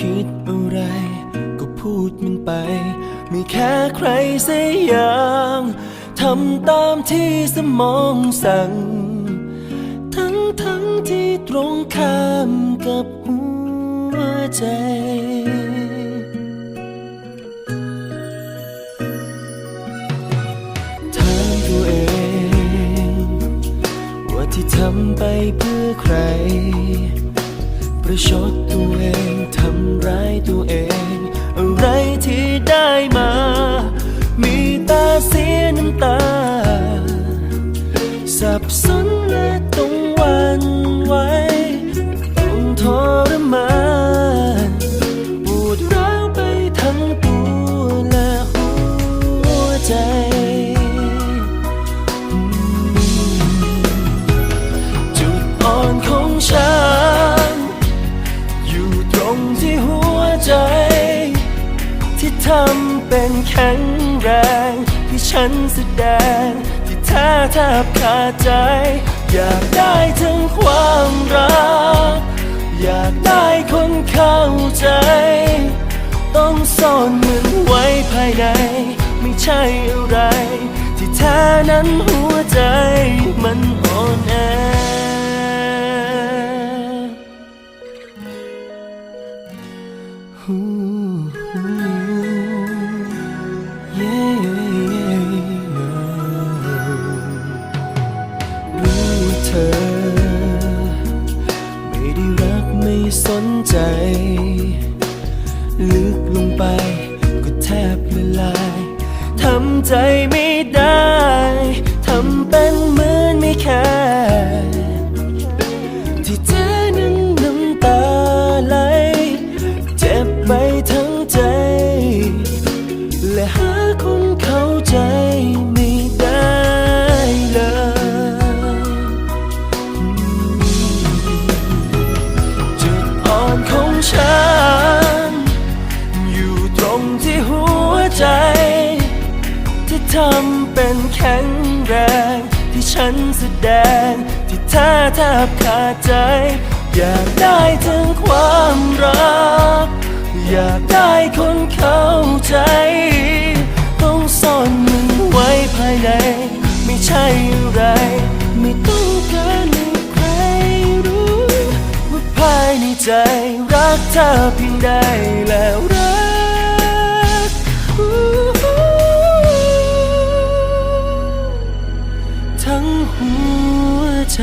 คิดอะไร ก็พูดมีแค่ใครสักอย่างทำตามที่สมองสั่ง ทั้งทั้งที่ตรงข้ามกับหัวใจ ถามตัวเอง ว่าที่ทำไปเพื่อใคร ประชดตัวเอง ทำร้ายตัวเอง งที่หัวใจ ที่ทำเป็นแข็งแรง ที่ฉันแสดง ที่แท้แทบขาดใจ อยากได้ทั้งความรัก อยากได้คนเข้าใจ ต้องซ่อนมันไว้ภายใน ไม่ใช่อะไร ที่แท้นั้นหัวใจมัน สนใจ ลึกลงไปก็แทบละลายทำใจไม่ได้ ไปทั้งใจ และหาคนเข้าใจไม่ได้เลย จุดอ่อนของฉัน อยู่ตรงที่หัวใจ ที่ทำเป็นแข็งแรง ที่ฉันแสดง ที่แท้แทบขาดใจ อยากได้ถึงความรัก อยากได้คนเข้าใจ ต้องซ่อนมันไว้ภายใน ไม่ใช่อะไร ไม่ต้องการให้ใครรู้ ว่าภายในใจรักเธอเพียงใดแล้วรักทั้งหัวใจ